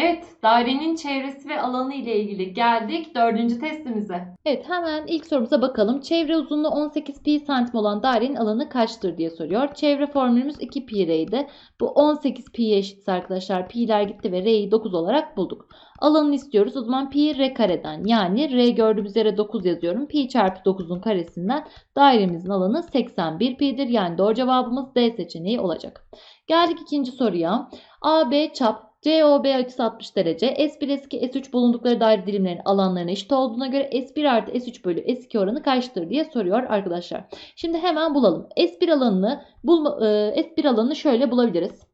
Evet, dairenin çevresi ve alanı ile ilgili geldik dördüncü testimize. Evet hemen ilk sorumuza bakalım. Çevre uzunluğu 18 pi santim olan dairenin alanı kaçtır diye soruyor. Çevre formülümüz 2 pi r'ydi. Bu 18 pi'ye eşitse arkadaşlar. Pi'ler gitti ve r'yi 9 olarak bulduk. Alanını istiyoruz. O zaman pi r kareden yani r gördüğümüz yere 9 yazıyorum. Pi çarpı 9'un karesinden dairemizin alanı 81 pi'dir. Yani doğru cevabımız D seçeneği olacak. Geldik ikinci soruya. AB çap COB açısı 60 derece. S1, S2, S3 bulundukları daire dilimlerinin alanlarına eşit olduğuna göre S1 artı S3 bölü S2 oranı kaçtır diye soruyor arkadaşlar. Şimdi hemen bulalım. S1 alanını bulma, e, S1 alanını şöyle bulabiliriz.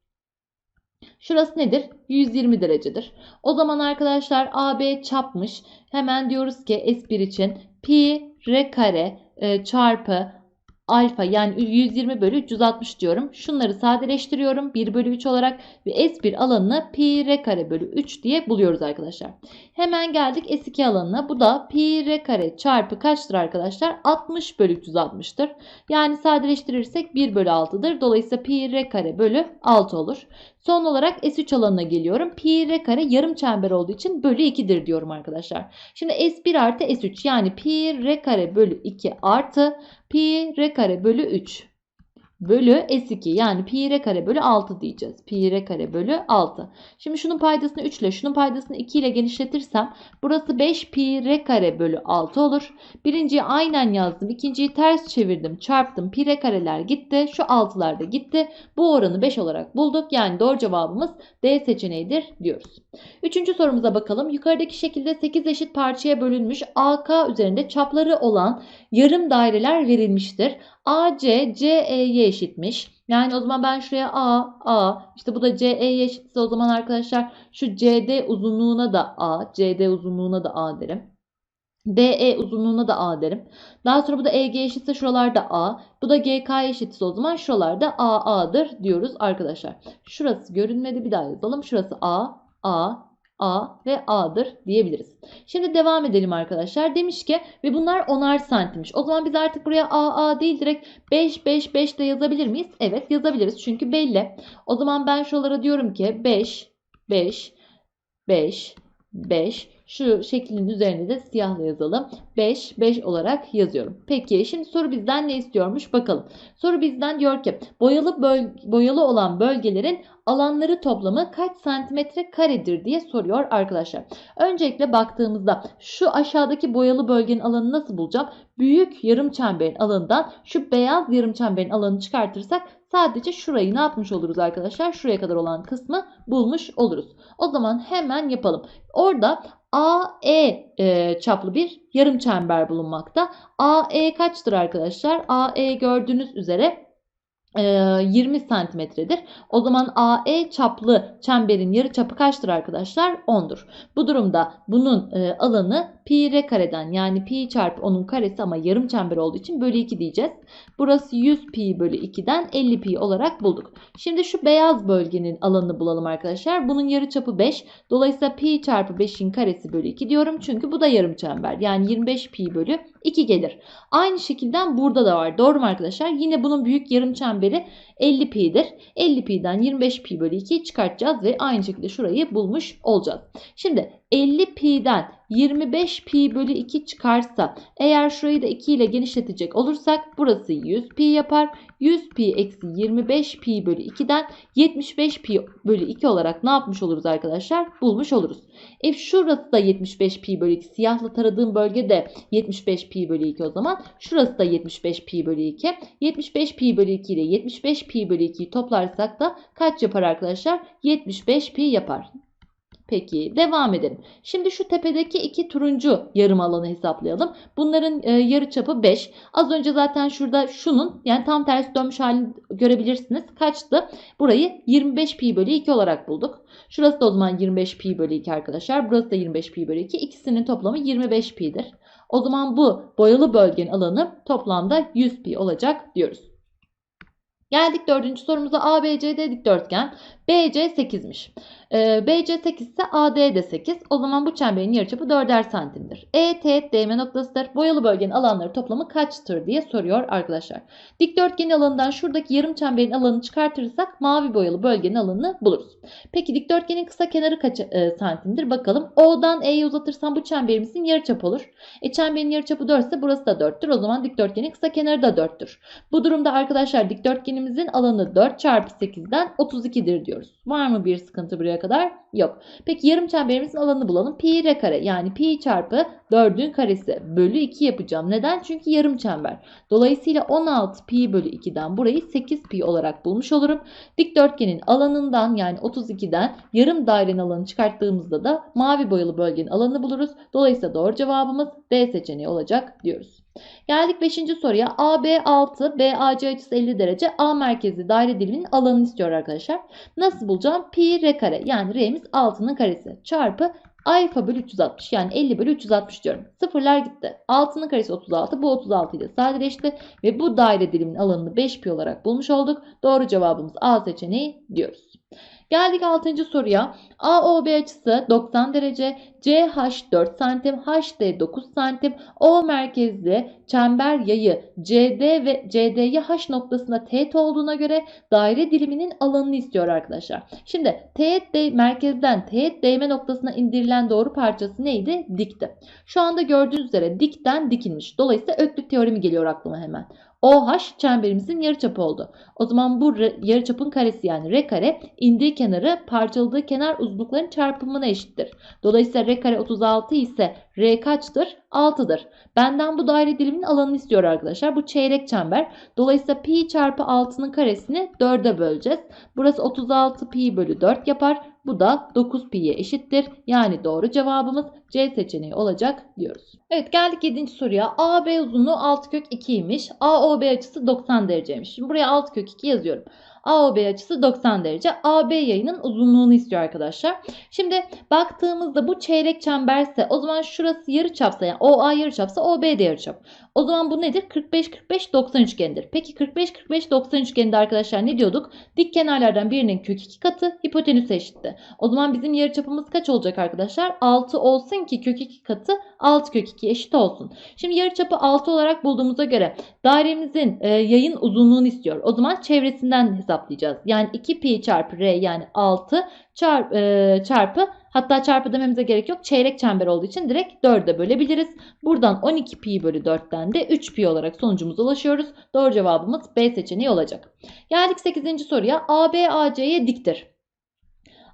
Şurası nedir? 120 derecedir. O zaman arkadaşlar AB çapmış. Hemen diyoruz ki S1 için pi r kare e, çarpı alfa yani 120 bölü 360 diyorum. Şunları sadeleştiriyorum 1 bölü 3 olarak ve S1 alanını pi r kare bölü 3 diye buluyoruz arkadaşlar. Hemen geldik S2 alanına. Bu da pi r kare çarpı kaçtır arkadaşlar? 60 bölü 360'tır. Yani sadeleştirirsek 1 bölü 6'dır. Dolayısıyla pi r kare bölü 6 olur. Son olarak S3 alanına geliyorum. Pi r kare yarım çember olduğu için bölü 2'dir diyorum arkadaşlar. Şimdi S1 artı S3 yani pi r kare bölü 2 artı pi r kare bölü 3 bölü S2 yani pi r kare bölü 6 diyeceğiz. Pi r kare bölü 6. Şimdi şunun paydasını 3 ile şunun paydasını 2 ile genişletirsem burası 5 pi r kare bölü 6 olur. Birinciyi aynen yazdım. ikinciyi ters çevirdim. Çarptım. Pi r kareler gitti. Şu 6'lar da gitti. Bu oranı 5 olarak bulduk. Yani doğru cevabımız D seçeneğidir diyoruz. Üçüncü sorumuza bakalım. Yukarıdaki şekilde 8 eşit parçaya bölünmüş AK üzerinde çapları olan yarım daireler verilmiştir. AC CE'ye eşitmiş. Yani o zaman ben şuraya A, A, işte bu da CE'ye eşitse o zaman arkadaşlar şu CD uzunluğuna da A, CD uzunluğuna da A derim. DE uzunluğuna da A derim. Daha sonra bu da EG eşitse şuralarda A. Bu da GK eşitse o zaman şuralarda AA'dır diyoruz arkadaşlar. Şurası görünmedi bir daha yazalım. Şurası A, A, A ve A'dır diyebiliriz. Şimdi devam edelim arkadaşlar. Demiş ki ve bunlar onar santimmiş. O zaman biz artık buraya A, A değil direkt 5, 5, 5 de yazabilir miyiz? Evet yazabiliriz çünkü belli. O zaman ben şuralara diyorum ki 5, 5, 5, 5. Şu şeklin üzerine de siyahla yazalım. 5, 5 olarak yazıyorum. Peki şimdi soru bizden ne istiyormuş bakalım. Soru bizden diyor ki boyalı böl boyalı olan bölgelerin alanları toplamı kaç santimetre karedir diye soruyor arkadaşlar. Öncelikle baktığımızda şu aşağıdaki boyalı bölgenin alanını nasıl bulacağım? Büyük yarım çemberin alanından şu beyaz yarım çemberin alanını çıkartırsak sadece şurayı ne yapmış oluruz arkadaşlar? Şuraya kadar olan kısmı bulmuş oluruz. O zaman hemen yapalım. Orada AE e, çaplı bir yarım çember bulunmakta. AE kaçtır arkadaşlar? AE gördüğünüz üzere 20 santimetredir. O zaman AE çaplı çemberin yarı çapı kaçtır arkadaşlar? 10'dur. Bu durumda bunun e, alanı pi r kareden yani pi çarpı 10'un karesi ama yarım çember olduğu için bölü 2 diyeceğiz. Burası 100 pi bölü 2'den 50 pi olarak bulduk. Şimdi şu beyaz bölgenin alanını bulalım arkadaşlar. Bunun yarı çapı 5. Dolayısıyla pi çarpı 5'in karesi bölü 2 diyorum. Çünkü bu da yarım çember. Yani 25 pi bölü 2 gelir. Aynı şekilde burada da var. Doğru mu arkadaşlar? Yine bunun büyük yarım çemberi 50 pi'dir. 50 pi'den 25 pi bölü 2'yi çıkartacağız ve aynı şekilde şurayı bulmuş olacağız. Şimdi 50 pi'den 25 pi bölü 2 çıkarsa eğer şurayı da 2 ile genişletecek olursak burası 100 pi yapar. 100 pi eksi 25 pi bölü 2'den 75 pi bölü 2 olarak ne yapmış oluruz arkadaşlar? Bulmuş oluruz. E şurası da 75 pi bölü 2. Siyahla taradığım bölge de 75 pi bölü 2 o zaman. Şurası da 75 pi bölü 2. 75 pi bölü 2 ile 75 pi bölü 2'yi toplarsak da kaç yapar arkadaşlar? 75 pi yapar. Peki devam edelim. Şimdi şu tepedeki iki turuncu yarım alanı hesaplayalım. Bunların e, yarı çapı 5. Az önce zaten şurada şunun yani tam tersi dönmüş halini görebilirsiniz. Kaçtı? Burayı 25 pi bölü 2 olarak bulduk. Şurası da o zaman 25 pi bölü 2 arkadaşlar. Burası da 25 pi bölü 2. İkisinin toplamı 25 pi'dir. O zaman bu boyalı bölgenin alanı toplamda 100 pi olacak diyoruz. Geldik dördüncü sorumuza ABCD dikdörtgen BC 8'miş. Ee, BC 8 ise AD de 8. O zaman bu çemberin yarıçapı 4'er santimdir. E, teğet değme noktasıdır. Boyalı bölgenin alanları toplamı kaçtır diye soruyor arkadaşlar. Dikdörtgenin alanından şuradaki yarım çemberin alanını çıkartırsak mavi boyalı bölgenin alanını buluruz. Peki dikdörtgenin kısa kenarı kaç e, santimdir? Bakalım. O'dan E'ye uzatırsam bu çemberimizin yarıçapı olur. E çemberin yarıçapı 4 ise burası da 4'tür. O zaman dikdörtgenin kısa kenarı da 4'tür. Bu durumda arkadaşlar dikdörtgenimizin alanı 4 çarpı 8'den 32'dir diyoruz. Var mı bir sıkıntı buraya kadar? Yok. Peki yarım çemberimizin alanını bulalım. Pi r kare yani pi çarpı 4'ün karesi bölü 2 yapacağım. Neden? Çünkü yarım çember. Dolayısıyla 16 pi bölü 2'den burayı 8 pi olarak bulmuş olurum. Dikdörtgenin alanından yani 32'den yarım dairenin alanını çıkarttığımızda da mavi boyalı bölgenin alanını buluruz. Dolayısıyla doğru cevabımız D seçeneği olacak diyoruz. Geldik 5. soruya. AB 6, BAC açısı 50 derece. A merkezli daire diliminin alanını istiyor arkadaşlar. Nasıl bulacağım? Pi r kare yani r'miz 6'nın karesi çarpı alfa bölü 360 yani 50 bölü 360 diyorum. Sıfırlar gitti. 6'nın karesi 36 bu 36 ile sadeleşti ve bu daire dilimin alanını 5 pi olarak bulmuş olduk. Doğru cevabımız A seçeneği diyoruz. Geldik 6. soruya. AOB açısı 90 derece, CH 4 santim, HD 9 santim, O merkezli çember yayı CD ve CD'ye H noktasında teğet olduğuna göre daire diliminin alanını istiyor arkadaşlar. Şimdi teğet de, merkezden teğet değme noktasına indirilen doğru parçası neydi? Dikti. Şu anda gördüğünüz üzere dikten dikilmiş. Dolayısıyla Öklüt teoremi geliyor aklıma hemen. OH çemberimizin yarıçapı oldu. O zaman bu yarıçapın karesi yani r kare indiği kenarı parçaladığı kenar uzunlukların çarpımına eşittir. Dolayısıyla r kare 36 ise r kaçtır? 6'dır. Benden bu daire diliminin alanını istiyor arkadaşlar. Bu çeyrek çember. Dolayısıyla pi çarpı 6'nın karesini 4'e böleceğiz. Burası 36 pi bölü 4 yapar. Bu da 9 pi'ye eşittir. Yani doğru cevabımız C seçeneği olacak diyoruz. Evet geldik 7. soruya. AB uzunluğu 6 kök 2'ymiş. AOB açısı 90 dereceymiş. Şimdi buraya 6 kök 2 yazıyorum. AOB açısı 90 derece. AB yayının uzunluğunu istiyor arkadaşlar. Şimdi baktığımızda bu çeyrek çemberse o zaman şurası yarıçapsa yani OA yarıçapsa OB de yarıçap. O zaman bu nedir? 45 45 90 üçgenidir. Peki 45 45 90 üçgeninde arkadaşlar ne diyorduk? Dik kenarlardan birinin kök 2 katı hipotenüse eşitti. O zaman bizim yarıçapımız kaç olacak arkadaşlar? 6 olsun ki kök 2 katı 6 kök 2 eşit olsun. Şimdi yarıçapı 6 olarak bulduğumuza göre dairemizin e, yayın uzunluğunu istiyor. O zaman çevresinden hesaplayacağız. Yani 2 pi çarpı r yani 6 çarp, e, çarpı hatta çarpı dememize gerek yok. Çeyrek çember olduğu için direkt 4'e bölebiliriz. Buradan 12 pi bölü 4'ten de 3 pi olarak sonucumuza ulaşıyoruz. Doğru cevabımız B seçeneği olacak. Geldik 8. soruya. AB AC'ye diktir.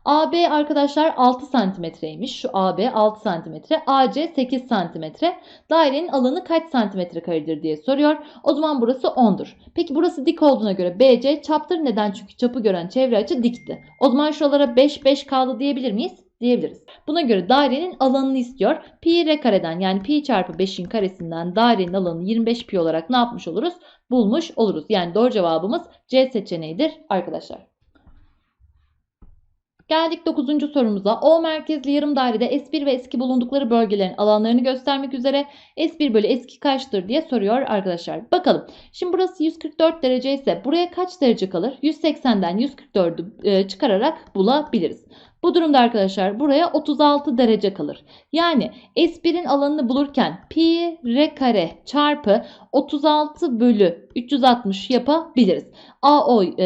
AB arkadaşlar 6 santimetreymiş. Şu AB 6 santimetre. AC 8 santimetre. Dairenin alanı kaç santimetre karedir diye soruyor. O zaman burası 10'dur. Peki burası dik olduğuna göre BC çaptır. Neden? Çünkü çapı gören çevre açı dikti. O zaman şuralara 5 5 kaldı diyebilir miyiz? diyebiliriz. Buna göre dairenin alanını istiyor. Pi r kareden yani pi çarpı 5'in karesinden dairenin alanını 25 pi olarak ne yapmış oluruz? Bulmuş oluruz. Yani doğru cevabımız C seçeneğidir arkadaşlar. Geldik 9. sorumuza. O merkezli yarım dairede S1 ve S2 bulundukları bölgelerin alanlarını göstermek üzere S1 bölü S2 kaçtır diye soruyor arkadaşlar. Bakalım. Şimdi burası 144 derece ise buraya kaç derece kalır? 180'den 144'ü e, çıkararak bulabiliriz. Bu durumda arkadaşlar buraya 36 derece kalır. Yani S1'in alanını bulurken pi r kare çarpı 36 bölü 360 yapabiliriz. AO e,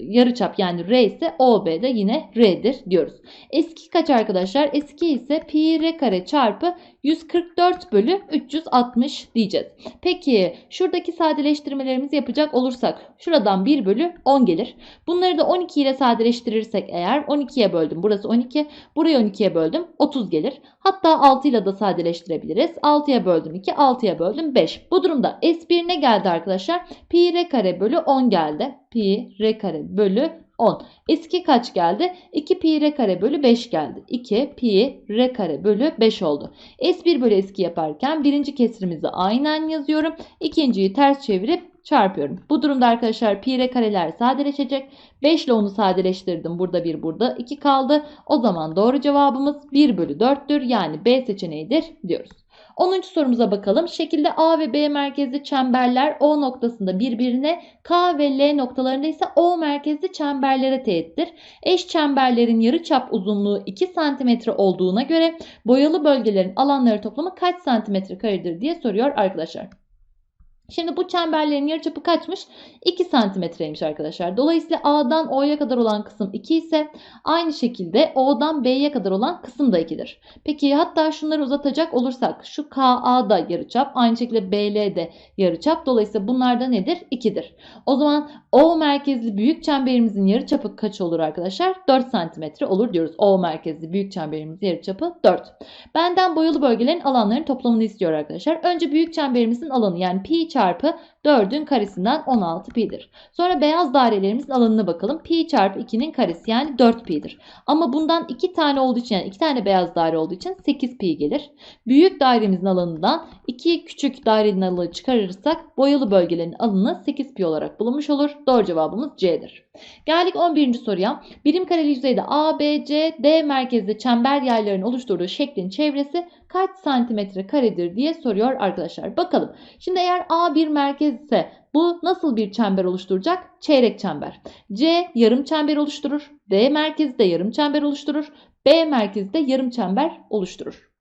yarıçap yani R ise OB de yine R'dir diyoruz. Eski kaç arkadaşlar? Eski ise pi r kare çarpı 144 bölü 360 diyeceğiz. Peki şuradaki sadeleştirmelerimizi yapacak olursak şuradan 1 bölü 10 gelir. Bunları da 12 ile sadeleştirirsek eğer 12'ye böldüm. Burası 12. Burayı 12'ye böldüm. 30 gelir. Hatta 6 ile de sadeleştirebiliriz. 6'ya böldüm 2, 6'ya böldüm 5. Bu durumda S1 ne geldi arkadaşlar? Pi r kare bölü 10 geldi. Pi r kare bölü 10. Eski kaç geldi? 2 pi r kare bölü 5 geldi. 2 pi r kare bölü 5 oldu. S1 bölü eski yaparken birinci kesrimizi aynen yazıyorum. İkinciyi ters çevirip çarpıyorum. Bu durumda arkadaşlar pi kareler sadeleşecek. 5 ile onu sadeleştirdim. Burada 1 burada 2 kaldı. O zaman doğru cevabımız 1 bölü 4'tür. Yani B seçeneğidir diyoruz. 10. sorumuza bakalım. Şekilde A ve B merkezli çemberler O noktasında birbirine, K ve L noktalarında ise O merkezli çemberlere teğettir. Eş çemberlerin yarıçap uzunluğu 2 cm olduğuna göre boyalı bölgelerin alanları toplamı kaç santimetre karedir diye soruyor arkadaşlar. Şimdi bu çemberlerin yarıçapı kaçmış? 2 santimetreymiş arkadaşlar. Dolayısıyla A'dan O'ya kadar olan kısım 2 ise aynı şekilde O'dan B'ye kadar olan kısım da 2'dir. Peki hatta şunları uzatacak olursak şu KA da yarıçap, aynı şekilde BL de yarıçap. Dolayısıyla bunlar da nedir? 2'dir. O zaman O merkezli büyük çemberimizin yarıçapı kaç olur arkadaşlar? 4 santimetre olur diyoruz. O merkezli büyük çemberimizin yarıçapı 4. Benden boyalı bölgelerin alanlarının toplamını istiyor arkadaşlar. Önce büyük çemberimizin alanı yani pi çarpı 4'ün karesinden 16 pi'dir. Sonra beyaz dairelerimizin alanına bakalım. Pi çarpı 2'nin karesi yani 4 pi'dir. Ama bundan 2 tane olduğu için yani 2 tane beyaz daire olduğu için 8 pi gelir. Büyük dairemizin alanından 2 küçük dairenin alanı çıkarırsak boyalı bölgelerin alanı 8 pi olarak bulunmuş olur. Doğru cevabımız C'dir. Geldik 11. soruya. Birim kareli yüzeyde A, B, C, D merkezli çember yaylarının oluşturduğu şeklin çevresi kaç santimetre karedir diye soruyor arkadaşlar. Bakalım. Şimdi eğer A bir merkez ise bu nasıl bir çember oluşturacak? Çeyrek çember. C yarım çember oluşturur. D merkezi de yarım çember oluşturur. B merkezi de yarım çember oluşturur.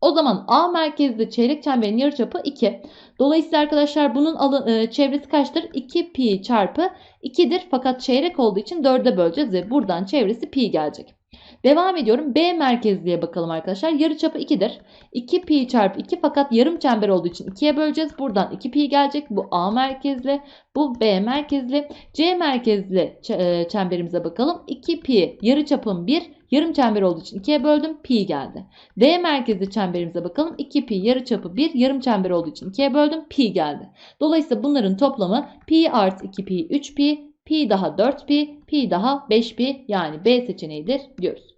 O zaman A merkezli çeyrek çemberin yarıçapı 2. Dolayısıyla arkadaşlar bunun alı, e, çevresi kaçtır? 2 pi çarpı 2'dir. Fakat çeyrek olduğu için 4'e böleceğiz ve buradan çevresi pi gelecek. Devam ediyorum. B merkezliye bakalım arkadaşlar. Yarıçapı 2'dir. 2 pi çarpı 2 fakat yarım çember olduğu için 2'ye böleceğiz. Buradan 2 pi gelecek. Bu A merkezli. Bu B merkezli. C merkezli e, çemberimize bakalım. 2 pi yarıçapım 1. Yarım çember olduğu için 2'ye böldüm. Pi geldi. D merkezli çemberimize bakalım. 2 pi yarıçapı 1. Yarım çember olduğu için 2'ye böldüm. Pi geldi. Dolayısıyla bunların toplamı pi artı 2 pi 3 pi. Pi daha 4 pi. Daha 5 pi. Yani B seçeneğidir diyoruz.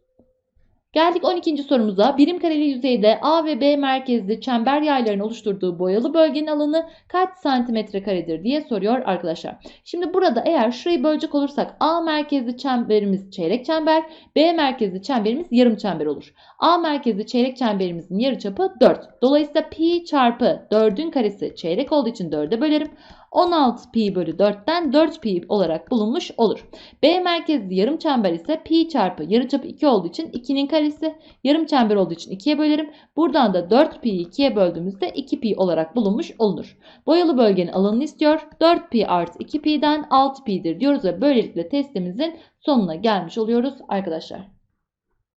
Geldik 12. sorumuza. Birim kareli yüzeyde A ve B merkezli çember yaylarının oluşturduğu boyalı bölgenin alanı kaç santimetre karedir diye soruyor arkadaşlar. Şimdi burada eğer şurayı bölecek olursak A merkezli çemberimiz çeyrek çember, B merkezli çemberimiz yarım çember olur. A merkezli çeyrek çemberimizin yarıçapı 4. Dolayısıyla pi çarpı 4'ün karesi çeyrek olduğu için 4'e bölerim. 16 pi bölü 4'ten 4 pi olarak bulunmuş olur. B merkezli yarım çember ise pi çarpı yarıçapı 2 olduğu için 2'nin karesi. Yarım çember olduğu için 2'ye bölerim. Buradan da 4 pi'yi 2'ye böldüğümüzde 2 pi olarak bulunmuş olunur. Boyalı bölgenin alanını istiyor. 4 pi artı 2 pi'den 6 pi'dir diyoruz ve böylelikle testimizin sonuna gelmiş oluyoruz arkadaşlar.